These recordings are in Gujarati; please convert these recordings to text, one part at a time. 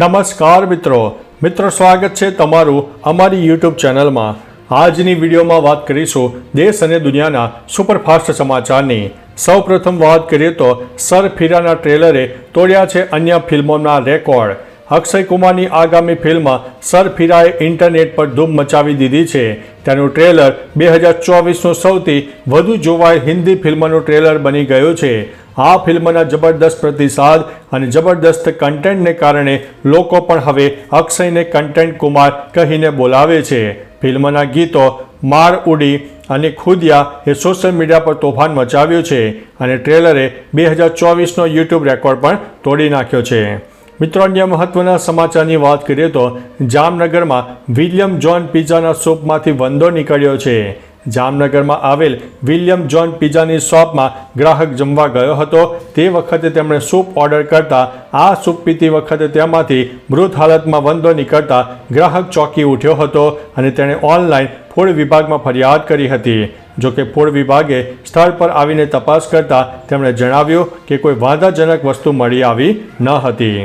નમસ્કાર મિત્રો. મિત્રો, સ્વાગત છે તમારું અમારી યુટ્યુબ ચેનલમાં. આજની વિડીયોમાં વાત કરીશું દેશ અને દુનિયાના સુપરફાસ્ટ સમાચારની. સૌપ્રથમ વાત કરીએ તો સર ફીરાના ટ્રેલરે તોડ્યા છે અન્ય ફિલ્મોના રેકોર્ડ. અક્ષય કુમારની આગામી ફિલ્મ સરફિરાએ ઇન્ટરનેટ પર ધૂમ મચાવી દીધી છે. તેનું ટ્રેલર બે હજાર ચોવીસનું સૌથી વધુ જોવાય હિન્દી ફિલ્મનું ટ્રેલર બની ગયું છે. આ ફિલ્મના જબરદસ્ત પ્રતિસાદ અને જબરદસ્ત કન્ટેન્ટને કારણે લોકો પણ હવે અક્ષયને કન્ટેન્ટ કુમાર કહીને બોલાવે છે. ફિલ્મના ગીતો માર ઉડી અને ખુદિયા એ સોશિયલ મીડિયા પર તોફાન મચાવ્યું છે અને ટ્રેલરે બે હજાર ચોવીસનો યુટ્યુબ રેકોર્ડ પણ તોડી નાખ્યો છે. મિત્રો, અન્ય મહત્વના સમાચારની વાત કરીએ તો જામનગરમાં વિલિયમ જોન પિઝાના શોપમાંથી વંદો નીકળ્યો છે. જામનગરમાં આવેલ વિલિયમ જોન પિઝાની શોપમાં ગ્રાહક જમવા ગયો હતો. તે વખતે તેમણે સૂપ ઓર્ડર કરતા આ સૂપ પીતી વખતે તેમાંથી મૃત હાલતમાં વંદો નીકળતા ગ્રાહક ચોંકી ઉઠ્યો હતો અને તેણે ઓનલાઈન ફૂડ વિભાગમાં ફરિયાદ કરી હતી. જોકે ફૂડ વિભાગે સ્થળ પર આવીને તપાસ કરતા તેમણે જણાવ્યું કે કોઈ વાંધાજનક વસ્તુ મળી આવી ન હતી.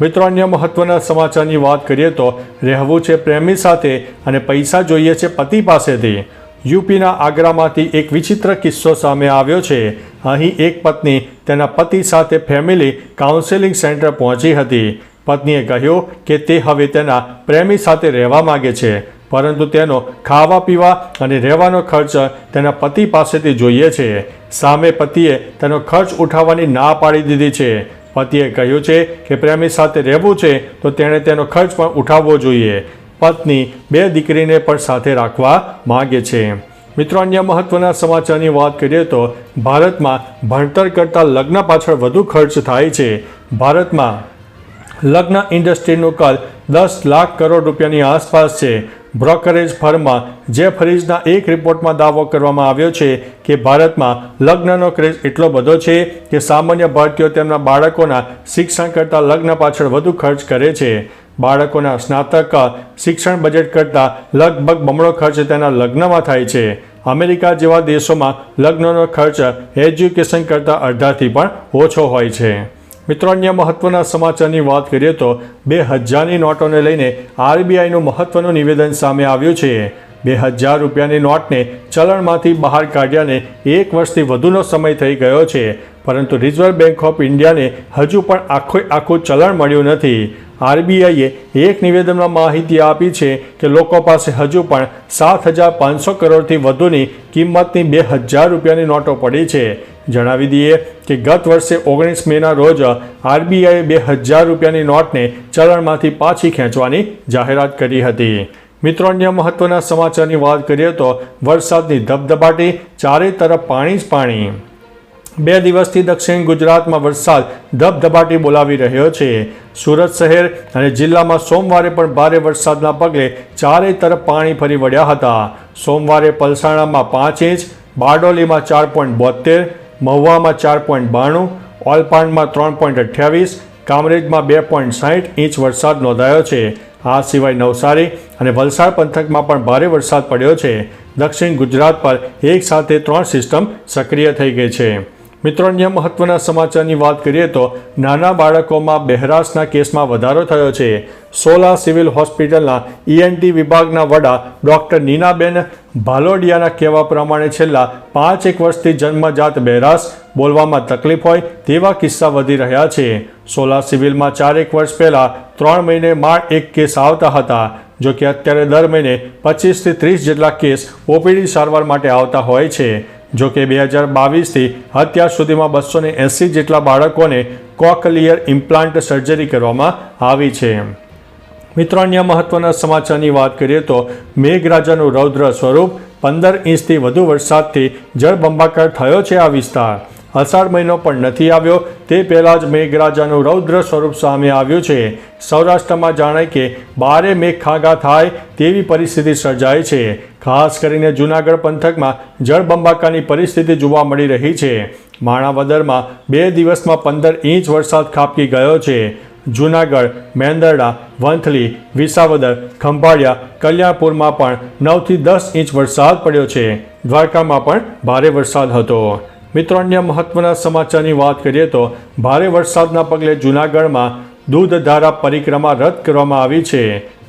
મિત્રો, અન્ય મહત્વના સમાચારની વાત કરીએ તો રહેવું છે પ્રેમી સાથે અને પૈસા જોઈએ છે પતિ પાસેથી. યુપીના આગ્રામાંથી એક વિચિત્ર કિસ્સો સામે આવ્યો છે. અહીં એક પત્ની તેના પતિ સાથે ફેમિલી કાઉન્સેલિંગ સેન્ટર પહોંચી હતી. પત્નીએ કહ્યું કે તે હવે તેના પ્રેમી સાથે રહેવા માગે છે, પરંતુ તેનો ખાવા પીવા અને રહેવાનો ખર્ચ તેના પતિ પાસેથી જોઈએ છે. સામે પતિએ તેનો ખર્ચ ઉઠાવવાની ના પાડી દીધી છે. પતિએ કહ્યું છે કે પ્રેમી સાથે રહેવું છે, તો તેણે તેનો ખર્ચ પણ ઉઠાવવો જોઈએ. પત્ની બે દીકરીને પણ સાથે રાખવા માગે છે. મિત્રો, અન્ય મહત્વના સમાચારની વાત કરીએ તો ભારતમાં ભણતર કરતાં લગ્ન પાછળ વધુ ખર્ચ થાય છે. ભારતમાં લગ્ન ઇન્ડસ્ટ્રીનું કદ દસ લાખ કરોડ રૂપિયાની આસપાસ છે. બ્રોકરેજ ફર્મમાં જે ફરીજના એક રિપોર્ટમાં દાવો કરવામાં આવ્યો છે કે ભારતમાં લગ્નનો ક્રેઝ એટલો બધો છે કે સામાન્ય ભારતીયો તેમના બાળકોના શિક્ષણ કરતાં લગ્ન પાછળ વધુ ખર્ચ કરે છે. બાળકોના સ્નાતક, શિક્ષણ બજેટ કરતાં લગભગ બમણો ખર્ચ તેના લગ્નમાં થાય છે. અમેરિકા જેવા દેશોમાં લગ્નનો ખર્ચ એજ્યુકેશન કરતાં અડધાથી પણ ઓછો હોય છે. મિત્રો, અન્ય મહત્વના સમાચારની વાત કરીએ તો બે હજારની નોટોને લઈને આરબીઆઈનું મહત્વનું નિવેદન સામે આવ્યું છે. બે હજાર રૂપિયાની નોટને ચલણમાંથી બહાર કાઢ્યાને એક વર્ષથી વધુનો સમય થઈ ગયો છે. પરંતુ રિઝર્વ બેંક ઓફ ઇન્ડિયાને હજુ પણ આખો આખું ચલણ મળ્યું નથી. આરબીઆઈએ એક નિવેદનમાં માહિતી આપી છે કે લોકો પાસે હજુ પણ સાત હજાર પાંચસો કરોડથી વધુની કિંમતની બે હજાર રૂપિયાની નોટો પડી છે. જણાવી દઈએ કે ગત વર્ષે ઓગણીસ મેના રોજ આરબીઆઈએ બે હજાર રૂપિયાની નોટને ચલણમાંથી પાછી ખેંચવાની જાહેરાત કરી હતી. મિત્રો, અન્ય મહત્વના સમાચારની વાત કરીએ તો વરસાદની ધબધબાટી, ચારે તરફ પાણી જ પાણી. બે દિવસથી દક્ષિણ ગુજરાતમાં વરસાદ ધબધબાટી બોલાવી રહ્યો છે. સુરત શહેર અને જિલ્લામાં સોમવારે પણ ભારે વરસાદના પગલે ચારે તરફ પાણી ફરી વળ્યા હતા. સોમવારે પલસાણામાં પાંચ ઇંચ, બારડોલીમાં ચાર પોઈન્ટ બોતેર મહુવામાં ચાર પોઈન્ટ બાણું ઓલપાણમાં ત્રણ પોઈન્ટ અઠ્યાવીસ, કામરેજમાં બે પોઈન્ટ સાહીઠ ઇંચ વરસાદ નોંધાયો છે. આ સિવાય નવસારી અને વલસાડ પંથકમાં પણ ભારે વરસાદ પડ્યો છે. દક્ષિણ ગુજરાત પર એક સાથે ત્રણ સિસ્ટમ સક્રિય થઈ ગઈ છે. મિત્રો, અન્ય મહત્વના સમાચારની વાત કરીએ તો નાના બાળકોમાં બહેરાશના કેસમાં વધારો થયો છે. સોલા સિવિલ હોસ્પિટલના ઈએનટી વિભાગના વડા ડૉક્ટર નીનાબેન ભાલોડિયાના કહેવા પ્રમાણે છેલ્લા પાંચ એક વર્ષથી જન્મજાત બહેરાશ બોલવામાં તકલીફ હોય તેવા કિસ્સા વધી રહ્યા છે. સોલા સિવિલમાં ચારેક વર્ષ પહેલાં ત્રણ મહિને માંડ એક કેસ આવતા હતા જો કે અત્યારે દર મહિને પચીસથી ત્રીસ જેટલા કેસ ઓપીડી સારવાર માટે આવતા હોય છે. જો કે બે હજાર બાવીસથી અત્યાર સુધીમાં બસો ને એંસી જેટલા બાળકોને કોકલિયર ઇમ્પ્લાન્ટ સર્જરી કરવામાં આવી છે. મિત્રો, અન્ય મહત્વના સમાચારની વાત કરીએ તો મેઘરાજાનું રૌદ્ર સ્વરૂપ પંદર ઇંચથી વધુ વરસાદથી જળબંબાકાર થયો છે આ વિસ્તાર. અષાઢ મહિનો પણ નથી આવ્યો. તે પહેલાં જ મેઘરાજાનું રૌદ્ર સ્વરૂપ સામે આવ્યું છે. સૌરાષ્ટ્રમાં જાણે કે બારે મેઘ ખાગા થાય તેવી પરિસ્થિતિ સર્જાય છે. ખાસ કરીને જૂનાગઢ પંથકમાં જળબંબાકાની પરિસ્થિતિ જોવા મળી રહી છે. માણાવદરમાં બે દિવસમાં પંદર ઇંચ વરસાદ ખાબકી ગયો છે. જૂનાગઢ, મેંદરડા, વંથલી, વિસાવદર, ખંભાળિયા, કલ્યાણપુરમાં પણ નવથી દસ ઇંચ વરસાદ પડ્યો છે. દ્વારકામાં પણ ભારે વરસાદ હતો. મિત્રો, અન્ય મહત્વના સમાચારની વાત કરીએ તો ભારે વરસાદના પગલે જૂનાગઢમાં દૂધધારા પરિક્રમા રદ કરવામાં આવી છે.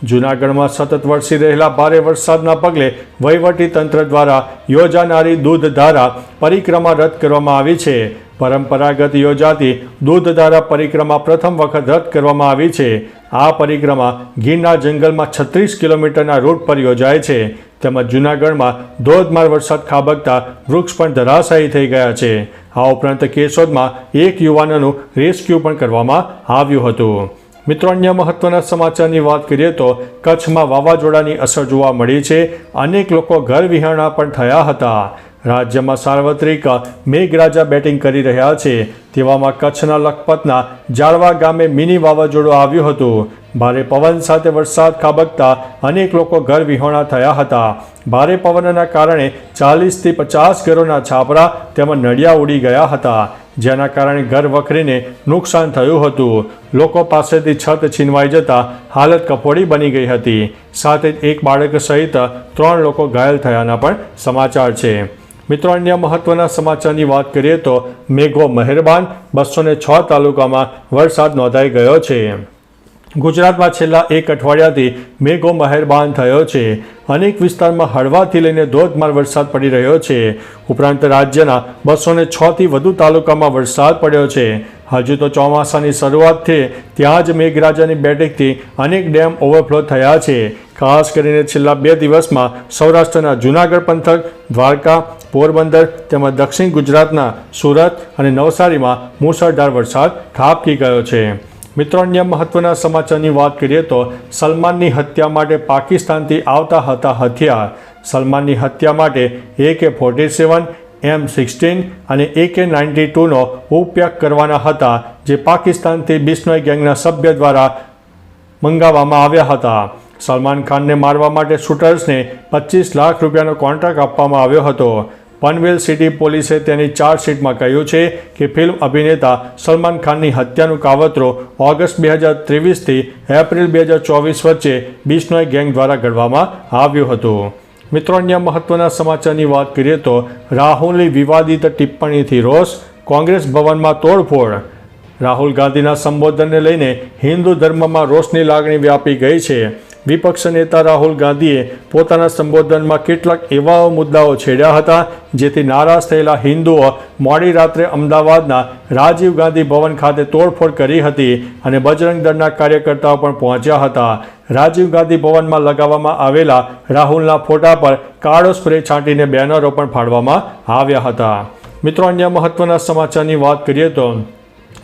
જૂનાગઢમાં સતત વરસી રહેલા ભારે વરસાદના પગલે વહીવટી તંત્ર દ્વારા યોજાનારી દૂધધારા પરિક્રમા રદ કરવામાં આવી છે. પરંપરાગત યોજાતી દૂધધારા પરિક્રમા પ્રથમ વખત રદ કરવામાં આવી છે. આ પરિક્રમા ગીરના જંગલમાં છત્રીસ કિલોમીટરના રૂટ પર યોજાય છે. તેમજ જૂનાગઢમાં ધોધમાર વરસાદ ખાબકતા વૃક્ષ પણ ધરાશાયી થઈ ગયા છે. આ ઉપરાંત કેશોદમાં એક યુવાનનું રેસ્ક્યુ પણ કરવામાં આવ્યું હતું. મિત્રો, અન્ય મહત્વના સમાચારની વાત કરીએ તો કચ્છમાં વાવાઝોડાની અસર જોવા મળી છે. અનેક લોકો ઘર વિહાણા પણ થયા હતા. રાજ્યમાં સાર્વત્રિક મેઘરાજા બેટિંગ કરી રહ્યા છે. તેવામાં કચ્છના લખપતના જાળવા ગામે મિની વાવાઝોડું આવ્યું હતું. ભારે પવન સાથે વરસાદ ખાબકતા અનેક લોકો ઘર વિહોણા થયા હતા. ભારે પવનના કારણે ચાલીસથી પચાસ ઘરોના છાપરા તેમજ નડિયા ઉડી ગયા હતા. જેના કારણે ઘર વખરીને નુકસાન થયું હતું. લોકો પાસેથી છત છીનવાઈ જતા હાલત કફોડી બની ગઈ હતી. સાથે જ એક બાળક સહિત ત્રણ લોકો ઘાયલ થયાના પણ સમાચાર છે. મિત્રો, અન્ય મહત્વના સમાચારની વાત કરીએ તો મેઘો મહેરબાન બસો છ તાલુકામાં વરસાદ નોંધાઈ ગયો છે. ગુજરાતમાં છેલ્લા એક અઠવાડિયાથી મેઘો મહેરબાન થયો છે. અનેક વિસ્તારમાં હળવાથી લઈને ધોધમાર વરસાદ પડી રહ્યો છે. ઉપરાંત રાજ્યના બસો ને છથી વધુ તાલુકામાં વરસાદ પડ્યો છે. હજુ તો ચોમાસાની શરૂઆતથી ત્યાં જ મેઘરાજાની બેઠકથી અનેક ડેમ ઓવરફ્લો થયા છે. ખાસ કરીને છેલ્લા બે દિવસમાં સૌરાષ્ટ્રના જૂનાગઢ પંથક, દ્વારકા, પોરબંદર તેમજ દક્ષિણ ગુજરાતના સુરત અને નવસારીમાં મુસળધાર વરસાદ ખાબકી ગયો છે. મિત્રો, અન્ય મહત્વના સમાચારની વાત કરીએ તો સલમાનની હત્યા માટે પાકિસ્તાનથી આવતા હતા હથિયાર. સલમાનની હત્યા માટે એકે ફોર્ટી સેવન, એમ સિક્સટીન અને એકે નાઇન્ટી ટુનો ઉપયોગ કરવાના હતા, જે પાકિસ્તાનથી બિશ્નોઈ ગેંગના સભ્ય દ્વારા મંગાવવામાં આવ્યા હતા. સલમાન ખાનને મારવા માટે શૂટર્સને પચીસ લાખ રૂપિયાનો કોન્ટ્રાક્ટ આપવામાં આવ્યો હતો. પનવેલ સિટી પોલીસે તેની ચાર્જશીટમાં કહ્યું છે કે ફિલ્મ અભિનેતા સલમાન ખાનની હત્યાનું કાવતરો ઓગસ્ટ બે હજાર ત્રેવીસથી એપ્રિલ બે હજાર ચોવીસ વચ્ચે બિશ્નોય ગેંગ દ્વારા ઘડવામાં આવ્યું હતું. મિત્રો, અન્ય મહત્વના સમાચારની વાત કરીએ તો રાહુલની વિવાદિત ટિપ્પણીથી રોષ, કોંગ્રેસ ભવનમાં તોડફોડ. રાહુલ ગાંધીના સંબોધનને લઈને હિન્દુ ધર્મમાં રોષની લાગણી વ્યાપી ગઈ છે. વિપક્ષ નેતા રાહુલ ગાંધીએ પોતાના સંબોધનમાં કેટલાક એવા મુદ્દાઓ છેડ્યા હતા, જેથી નારાજ થયેલા હિન્દુઓ મોડી રાત્રે અમદાવાદના રાજીવ ગાંધી ભવન ખાતે તોડફોડ કરી હતી અને બજરંગ દળના કાર્યકર્તાઓ પણ પહોંચ્યા હતા. રાજીવ ગાંધી ભવનમાં લગાવવામાં આવેલા રાહુલના ફોટા પર કાળો સ્પ્રે છાંટીને બેનરો પણ ફાડવામાં આવ્યા હતા. મિત્રો, અન્ય મહત્વના સમાચારની વાત કરીએ તો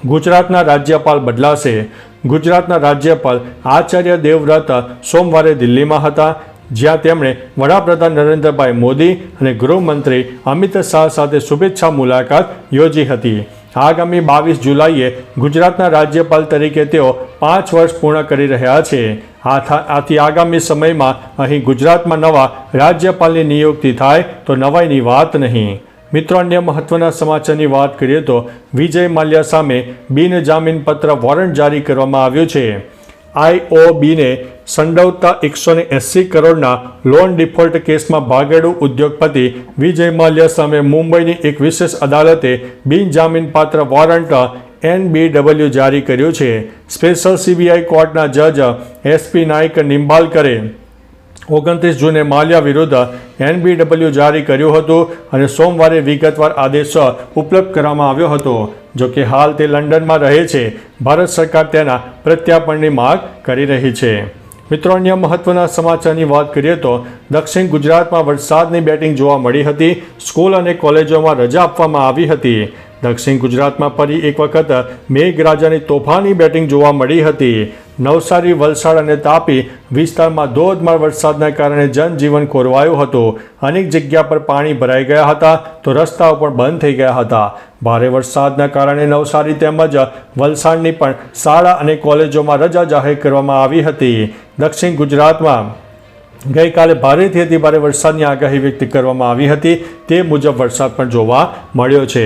ગુજરાતના રાજ્યપાલ બદલાશે. ગુજરાતના રાજ્યપાલ આચાર્ય દેવવ્રત સોમવારે દિલ્હીમાં હતા. જ્યાં તેમણે વડાપ્રધાન નરેન્દ્રભાઈ મોદી અને ગૃહમંત્રી અમિત શાહ સાથે શુભેચ્છા મુલાકાત યોજી હતી. આગામી બાવીસ જુલાઈએ ગુજરાતના રાજ્યપાલ તરીકે તેઓ પાંચ વર્ષ પૂર્ણ કરી રહ્યા છે. આથા- આગામી સમયમાં અહીં ગુજરાતમાં નવા રાજ્યપાલની નિયુક્તિ થાય તો નવાઈની વાત નહીં. મિત્રો, અન્ય મહત્વના સમાચારની વાત કરીએ તો વિજય માલ્યા સામે બિનજામીન પત્ર વોરંટ જારી કરવામાં આવ્યું છે. આઈઓબીને સંડોવતા એકસો ને એંસી કરોડના લોન ડિફોલ્ટ કેસમાં ભાગેડુ ઉદ્યોગપતિ વિજય માલ્યા સામે મુંબઈની એક વિશેષ અદાલતે બિનજામીનપાત્ર વોરંટ એનબીડબલ્યુ જારી કર્યું છે. સ્પેશિયલ સીબીઆઈ કોર્ટના જજ એસપી નાયક નિંબાલકરે ઓગણત્રીસ જૂને માલ્યા વિરુદ્ધ એનબીડબલ્યુ જારી કર્યું હતું અને સોમવારે વિગતવાર આદેશ ઉપલબ્ધ કરવામાં આવ્યો હતો. જો કે હાલ તે લંડનમાં રહે છે, ભારત સરકાર તેના પ્રત્યાપણની માંગ કરી રહી છે. મિત્રો, અન્ય મહત્વના સમાચારની વાત કરીએ તો દક્ષિણ ગુજરાતમાં વરસાદની બેટિંગ જોવા મળી હતી. સ્કૂલ અને કોલેજોમાં રજા આપવામાં આવી હતી. દક્ષિણ ગુજરાતમાં ફરી એક વખત મેઘરાજાની તોફાની બેટિંગ જોવા મળી હતી. નવસારી, વલસાડ અને તાપી વિસ્તારમાં ધોધમાર વરસાદના કારણે જનજીવન ખોરવાયું હતું. અનેક જગ્યા પર પાણી ભરાઈ ગયા હતા તો રસ્તાઓ પણ બંધ થઈ ગયા હતા. ભારે વરસાદના કારણે નવસારી તેમજ વલસાડની પણ શાળા અને કોલેજોમાં રજા જાહેર કરવામાં આવી હતી. દક્ષિણ ગુજરાતમાં ગઈકાલે ભારેથી અતિભારે વરસાદની આગાહી વ્યક્ત કરવામાં આવી હતી. તે મુજબ વરસાદ પણ જોવા મળ્યો છે.